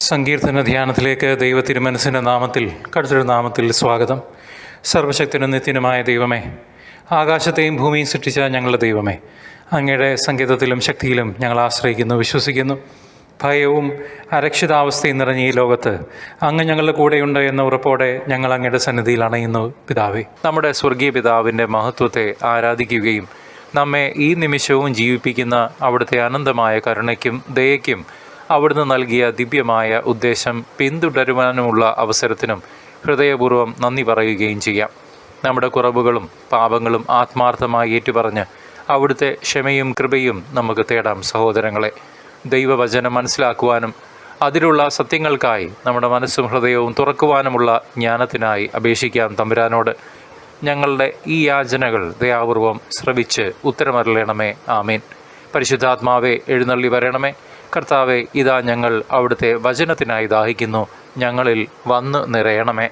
സങ്കീർത്തന ധ്യാനത്തിലേക്ക് ദൈവ തിരുമനസിന്റെ നാമത്തിൽ കടുത്തൊരു നാമത്തിൽ സ്വാഗതം. സർവശക്തനും നിത്യനുമായ ദൈവമേ ആകാശത്തെയും ഭൂമിയും സൃഷ്ടിച്ച ഞങ്ങളുടെ ദൈവമേ അങ്ങയുടെ സംഗീതത്തിലും ശക്തിയിലും ഞങ്ങൾ ആശ്രയിക്കുന്നു വിശ്വസിക്കുന്നു. ഭയവും അരക്ഷിതാവസ്ഥയും നിറഞ്ഞ ഈ ലോകത്ത് അങ്ങ് ഞങ്ങളുടെ കൂടെയുണ്ട് എന്ന ഉറപ്പോടെ ഞങ്ങൾ അങ്ങയുടെ സന്നിധിയിൽ അണയുന്നു പിതാവേ. നമ്മുടെ സ്വർഗീയ പിതാവിന്റെ മഹത്വത്തെ ആരാധിക്കുകയും നമ്മെ ഈ നിമിഷവും ജീവിപ്പിക്കുന്ന അവിടുത്തെ അനന്തമായ കരുണയ്ക്കും ദയയ്ക്കും അവിടുന്ന് നൽകിയ ദിവ്യമായ ഉദ്ദേശം പിന്തുടരുവാനുമുള്ള അവസരത്തിനും ഹൃദയപൂർവം നന്ദി പറയുകയും ചെയ്യാം. നമ്മുടെ കുറവുകളും പാപങ്ങളും ആത്മാർത്ഥമായി ഏറ്റുപറഞ്ഞ് അവിടുത്തെ ക്ഷമയും കൃപയും നമുക്ക് തേടാം സഹോദരങ്ങളെ. ദൈവവചനം മനസ്സിലാക്കുവാനും അതിലുള്ള സത്യങ്ങൾക്കായി നമ്മുടെ മനസ്സും ഹൃദയവും തുറക്കുവാനുമുള്ള ജ്ഞാനത്തിനായി അപേക്ഷിക്കാം തമ്പുരാനോട്. ഞങ്ങളുടെ ഈ യാചനകൾ ദയാപൂർവം ശ്രവിച്ച് ഉത്തരമരളണമേ. ആമീൻ. പരിശുദ്ധാത്മാവെ എഴുന്നള്ളി വരണമേ. കർത്താവെ ഇതാ ഞങ്ങൾ അവിടുത്തെ വചനത്തിനായി ദാഹിക്കുന്നു. ഞങ്ങളിൽ വന്ന് നിറയണമേ.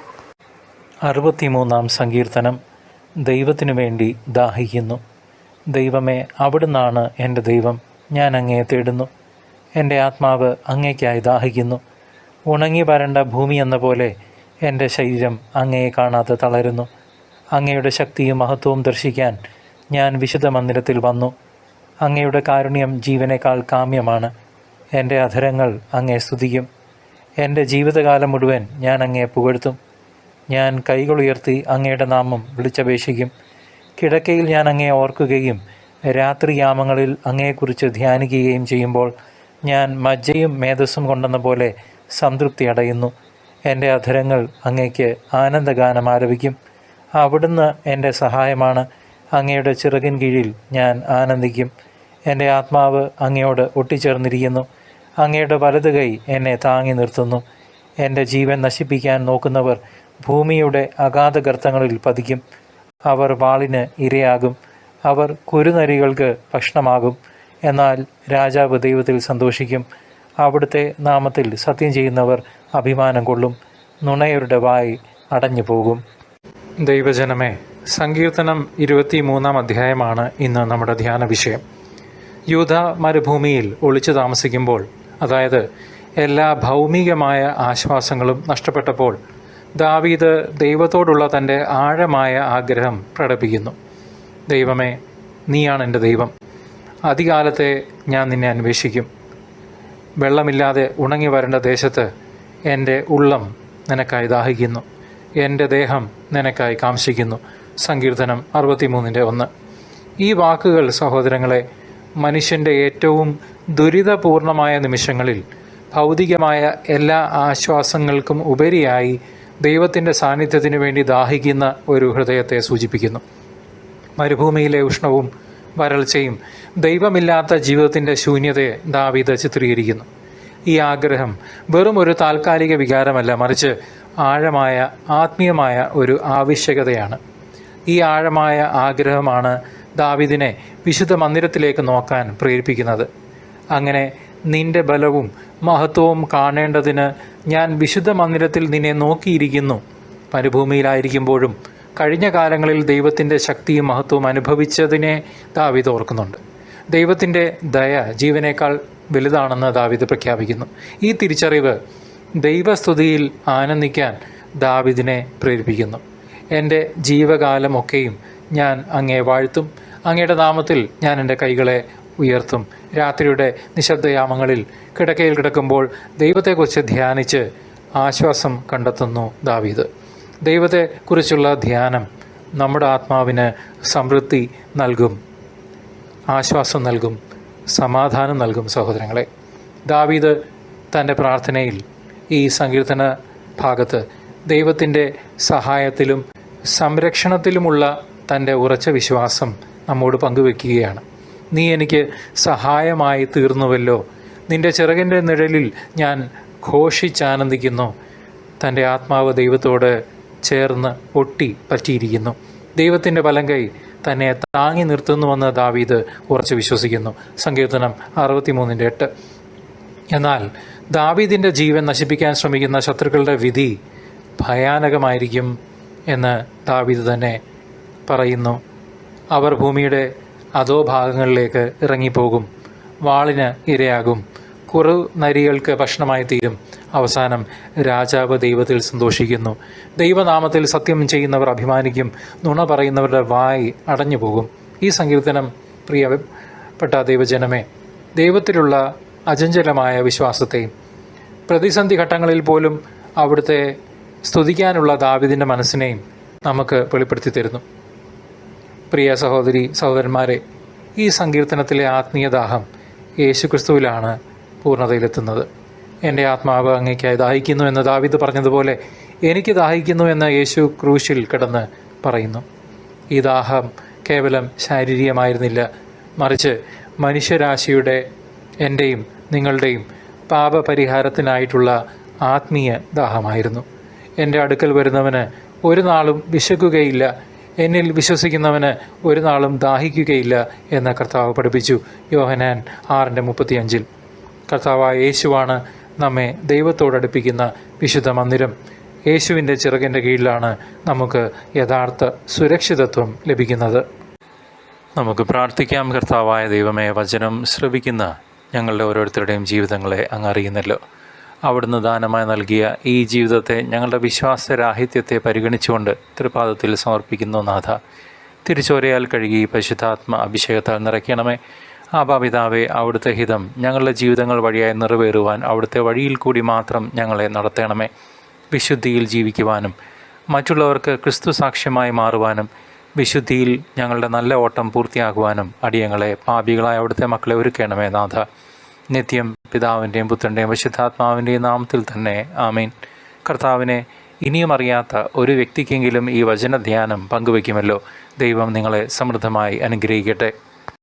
അറുപത്തിമൂന്നാം സങ്കീർത്തനം. ദൈവത്തിനു വേണ്ടി ദാഹിക്കുന്നു. ദൈവമേ അവിടുന്നാണ് എന്റെ ദൈവം. ഞാൻ അങ്ങയെ തേടുന്നു. എന്റെ ആത്മാവ് അങ്ങേക്കായി ദാഹിക്കുന്നു. ഉണങ്ങി വരണ്ട ഭൂമി എന്ന പോലെ എന്റെ ശരീരം അങ്ങയെ കാണാതെ തളരുന്നു. അങ്ങയുടെ ശക്തിയും മഹത്വവും ദർശിക്കാൻ ഞാൻ വിശുദ്ധ മന്ദിരത്തിൽ വന്നു. അങ്ങയുടെ കാരുണ്യം ജീവനേക്കാൾ കാമ്യമാണ്. എന്റെ അധരങ്ങൾ അങ്ങേ സ്തുതിക്കും. എന്റെ ജീവിതകാലം മുഴുവൻ ഞാൻ അങ്ങേ പുകഴ്ത്തും. ഞാൻ കൈകളുയർത്തി അങ്ങയുടെ നാമം വിളിച്ചപേക്ഷിക്കും. കിടക്കയിൽ ഞാൻ അങ്ങേ ഓർക്കുകയും രാത്രിയാമങ്ങളിൽ അങ്ങയെക്കുറിച്ച് ധ്യാനിക്കുകയും ചെയ്യുമ്പോൾ ഞാൻ മജ്ജയും മേധസ്സും കൊണ്ടെന്ന പോലെ സംതൃപ്തി അടയുന്നു. എന്റെ അധരങ്ങൾ അങ്ങേക്ക് ആനന്ദഗാനം ആരംഭിക്കും അവിടുന്ന് എന്റെ സഹായമാണ്. അങ്ങയുടെ ചിറകിൻ കീഴിൽ ഞാൻ ആനന്ദിക്കും. എന്റെ ആത്മാവ് അങ്ങയോട് ഒട്ടിച്ചേർന്നിരിക്കുന്നു. അങ്ങയുടെ വലത് കൈ എന്നെ താങ്ങി നിർത്തുന്നു. എന്റെ ജീവൻ നശിപ്പിക്കാൻ നോക്കുന്നവർ ഭൂമിയുടെ അഗാധ ഗർത്തങ്ങളിൽ പതിക്കും. അവർ വാളിന് ഇരയാകും. അവർ കുരുനരികൾക്ക് ഭക്ഷണമാകും. എന്നാൽ രാജാവ് ദൈവത്തിൽ സന്തോഷിക്കും. അവിടുത്തെ നാമത്തിൽ സത്യം ചെയ്യുന്നവർ അഭിമാനം കൊള്ളും. നുണയരുടെ വായി അടഞ്ഞു പോകും. ദൈവജനമേ സങ്കീർത്തനം ഇരുപത്തി മൂന്നാം അധ്യായമാണ് ഇന്ന് നമ്മുടെ ധ്യാന വിഷയം യൂത മരുഭൂമിയിൽ ഒളിച്ചു താമസിക്കുമ്പോൾ അതായത് എല്ലാ ഭൗമികമായ ആശ്വാസങ്ങളും നഷ്ടപ്പെട്ടപ്പോൾ ദാവീദ് ദൈവത്തോടുള്ള തന്റെ ആഴമായ ആഗ്രഹം പ്രകടിപ്പിക്കുന്നു. ദൈവമേ നീയാണ് എന്റെ ദൈവം. അധികാലത്തെ ഞാൻ നിന്നെ അന്വേഷിക്കും. വെള്ളമില്ലാതെ ഉണങ്ങി വരേണ്ട ദേശത്ത് എന്റെ ഉള്ളം നിനക്കായി ദാഹിക്കുന്നു. എന്റെ ദേഹം നിനക്കായി കാംക്ഷിക്കുന്നു. സങ്കീർത്തനം അറുപത്തിമൂന്നിന്റെ ഒന്ന്. ഈ വാക്കുകൾ സഹോദരങ്ങളെ മനുഷ്യന്റെ ഏറ്റവും ദുരിതപൂർണമായ നിമിഷങ്ങളിൽ ഭൗതികമായ എല്ലാ ആശ്വാസങ്ങൾക്കും ഉപരിയായി ദൈവത്തിന്റെ സാന്നിധ്യത്തിനു വേണ്ടി ദാഹിക്കുന്ന ഒരു ഹൃദയത്തെ സൂചിപ്പിക്കുന്നു. മരുഭൂമിയിലെ ഉഷ്ണവും വരൾച്ചയും ദൈവമില്ലാത്ത ജീവിതത്തിന്റെ ശൂന്യതയെ ദാവീദ് ചിത്രീകരിക്കുന്നു. ഈ ആഗ്രഹം വെറും ഒരു താൽക്കാലിക വികാരമല്ല മറിച്ച് ആഴമായ ആത്മീയമായ ഒരു ആവശ്യകതയാണ്. ഈ ആഴമായ ആഗ്രഹമാണ് ദാവിദിനെ വിശുദ്ധ മന്ദിരത്തിലേക്ക് നോക്കാൻ പ്രേരിപ്പിക്കുന്നത്. അങ്ങനെ നിന്റെ ബലവും മഹത്വവും കാണേണ്ടതിന് ഞാൻ വിശുദ്ധ മന്ദിരത്തിൽ നിന്നെ നോക്കിയിരിക്കുന്നു. മരുഭൂമിയിലായിരിക്കുമ്പോഴും കഴിഞ്ഞ കാലങ്ങളിൽ ദൈവത്തിന്റെ ശക്തിയും മഹത്വവും അനുഭവിച്ചതിനെ ദാവിദ് ഓർക്കുന്നുണ്ട്. ദൈവത്തിന്റെ ദയ ജീവനേക്കാൾ വലുതാണെന്ന് ദാവിദ് പ്രഖ്യാപിക്കുന്നു. ഈ തിരിച്ചറിവ് ദൈവസ്തുതിയിൽ ആനന്ദിക്കാൻ ദാവിദിനെ പ്രേരിപ്പിക്കുന്നു. എന്റെ ജീവകാലമൊക്കെയും ഞാൻ അങ്ങേ വാഴ്ത്തും. അങ്ങയുടെ നാമത്തിൽ ഞാൻ എന്റെ കൈകളെ ഉയർത്തും. രാത്രിയുടെ നിശബ്ദയാമങ്ങളിൽ കിടക്കയിൽ കിടക്കുമ്പോൾ ദൈവത്തെക്കുറിച്ച് ധ്യാനിച്ച് ആശ്വാസം കണ്ടെത്തുന്നു ദാവീദ്. ദൈവത്തെക്കുറിച്ചുള്ള ധ്യാനം നമ്മുടെ ആത്മാവിന് സമൃദ്ധി നൽകും ആശ്വാസം നൽകും സമാധാനം നൽകും സഹോദരങ്ങളെ. ദാവീദ് തന്റെ പ്രാർത്ഥനയിൽ ഈ സങ്കീർത്തന ഭാഗത്ത് ദൈവത്തിന്റെ സഹായത്തിലും സംരക്ഷണത്തിലുമുള്ള തന്റെ ഉറച്ച വിശ്വാസം നമ്മോട് പങ്കുവെക്കുകയാണ്. നീ എനിക്ക് സഹായമായി തീർന്നുവല്ലോ. നിന്റെ ചിറകിന്റെ നിഴലിൽ ഞാൻ ഘോഷിച്ചാനന്ദിക്കുന്നു. തന്റെ ആത്മാവ് ദൈവത്തോട് ചേർന്ന് ഒട്ടി പറ്റിയിരിക്കുന്നു. ദൈവത്തിന്റെ പലങ്കൈ തന്നെ താങ്ങി നിർത്തുന്നുവെന്ന് ദാവീദ് ഉറച്ചു വിശ്വസിക്കുന്നു. സങ്കീർത്തനം അറുപത്തിമൂന്നിന്റെ എട്ട്. എന്നാൽ ദാവീദിന്റെ ജീവൻ നശിപ്പിക്കാൻ ശ്രമിക്കുന്ന ശത്രുക്കളുടെ വിധി ഭയാനകമായിരിക്കും എന്ന് ദാവീദ് തന്നെ പറയുന്നു. അവർ ഭൂമിയുടെ അതോ ഭാഗങ്ങളിലേക്ക് ഇറങ്ങിപ്പോകും. വാളിന് ഇരയാകും. കുറു നരികൾക്ക് ഭക്ഷണമായി തീരും. അവസാനം രാജാവ് ദൈവത്തിൽ സന്തോഷിക്കുന്നു. ദൈവനാമത്തിൽ സത്യം ചെയ്യുന്നവർ അഭിമാനിക്കും. നുണ പറയുന്നവരുടെ വായി അടഞ്ഞു പോകും ഈ സങ്കീർത്തനം പ്രിയപ്പെട്ട ദൈവജനമേ ദൈവത്തിലുള്ള അചഞ്ചലമായ വിശ്വാസത്തെയും പ്രതിസന്ധി ഘട്ടങ്ങളിൽ പോലും അവിടുത്തെ സ്തുതിക്കാനുള്ള ദാവിദിന്റെ മനസ്സിനെയും നമുക്ക് വെളിപ്പെടുത്തി തരുന്നു. പ്രിയ സഹോദരി സഹോദരന്മാരെ ഈ സങ്കീർത്തനത്തിലെ ആത്മീയദാഹം യേശുക്രിസ്തുവിലാണ് പൂർണതയിലെത്തുന്നത്. എന്റെ ആത്മാവ് അങ്ങേക്കായി ദാഹിക്കുന്നു എന്ന് ദാവിദ് പറഞ്ഞതുപോലെ എനിക്ക് ദാഹിക്കുന്നു എന്ന് യേശു ക്രൂശിൽ കിടന്ന് പറയുന്നു. ഈ ദാഹം കേവലം ശാരീരികമായിരുന്നില്ല. മറിച്ച് മനുഷ്യരാശിയുടെ എന്റെയും നിങ്ങളുടെയും പാപപരിഹാരത്തിനായിട്ടുള്ള ആത്മീയ ദാഹമായിരുന്നു. എന്റെ അടുക്കൽ വരുന്നവന് ഒരു നാളും വിശക്കുകയില്ല. എന്നിൽ വിശ്വസിക്കുന്നവന് ഒരു നാളും ദാഹിക്കുകയില്ല എന്ന് കർത്താവ് പഠിപ്പിച്ചു. യോഹനാൻ ആറിന്റെ മുപ്പത്തിയഞ്ചിൽ. കർത്താവായ യേശുവാണ് നമ്മെ ദൈവത്തോടടുപ്പിക്കുന്ന വിശുദ്ധ മന്ദിരം. യേശുവിന്റെ ചിറകിന്റെ കീഴിലാണ് നമുക്ക് യഥാർത്ഥ സുരക്ഷിതത്വം ലഭിക്കുന്നത്. നമുക്ക് പ്രാർത്ഥിക്കാം. കർത്താവായ ദൈവമേ വചനം ശ്രവിക്കുന്ന ഞങ്ങളുടെ ഓരോരുത്തരുടെയും ജീവിതങ്ങളെ അങ്ങ് അറിയുന്നല്ലോ. അവിടുന്ന് ദാനമായി നൽകിയ ഈ ജീവിതത്തെ ഞങ്ങളുടെ വിശ്വാസരാഹിത്യത്തെ പരിഗണിച്ചുകൊണ്ട് തൃപാദത്തിൽ സമർപ്പിക്കുന്നു നാഥ. തിരിച്ചോരയാൽ കഴുകി പരിശുദ്ധാത്മ അഭിഷേകത്താൽ നിറയ്ക്കണമേ. ആപാപിതാവെ അവിടുത്തെ ഹിതം ഞങ്ങളുടെ ജീവിതങ്ങൾ വഴിയായി നിറവേറുവാൻ അവിടുത്തെ വഴിയിൽ കൂടി മാത്രം ഞങ്ങളെ നടത്തണമേ. വിശുദ്ധിയിൽ ജീവിക്കുവാനും മറ്റുള്ളവർക്ക് ക്രിസ്തു സാക്ഷ്യമായി മാറുവാനും വിശുദ്ധിയിൽ ഞങ്ങളുടെ നല്ല ഓട്ടം പൂർത്തിയാകുവാനും അടിയങ്ങളെ പാപികളായ അവിടുത്തെ മക്കളെ ഒരുക്കണമേ നാഥ. നിത്യം പിതാവിന്റെയും പുത്രന്റെയും വിശുദ്ധാത്മാവിന്റെയും നാമത്തിൽ തന്നെ ആമീൻ. കർത്താവിനെ ഇനിയും അറിയാത്ത ഒരു വ്യക്തിക്കെങ്കിലും ഈ വചനധ്യാനം പങ്കുവയ്ക്കുമല്ലോ. ദൈവം നിങ്ങളെ സമൃദ്ധമായി അനുഗ്രഹിക്കട്ടെ.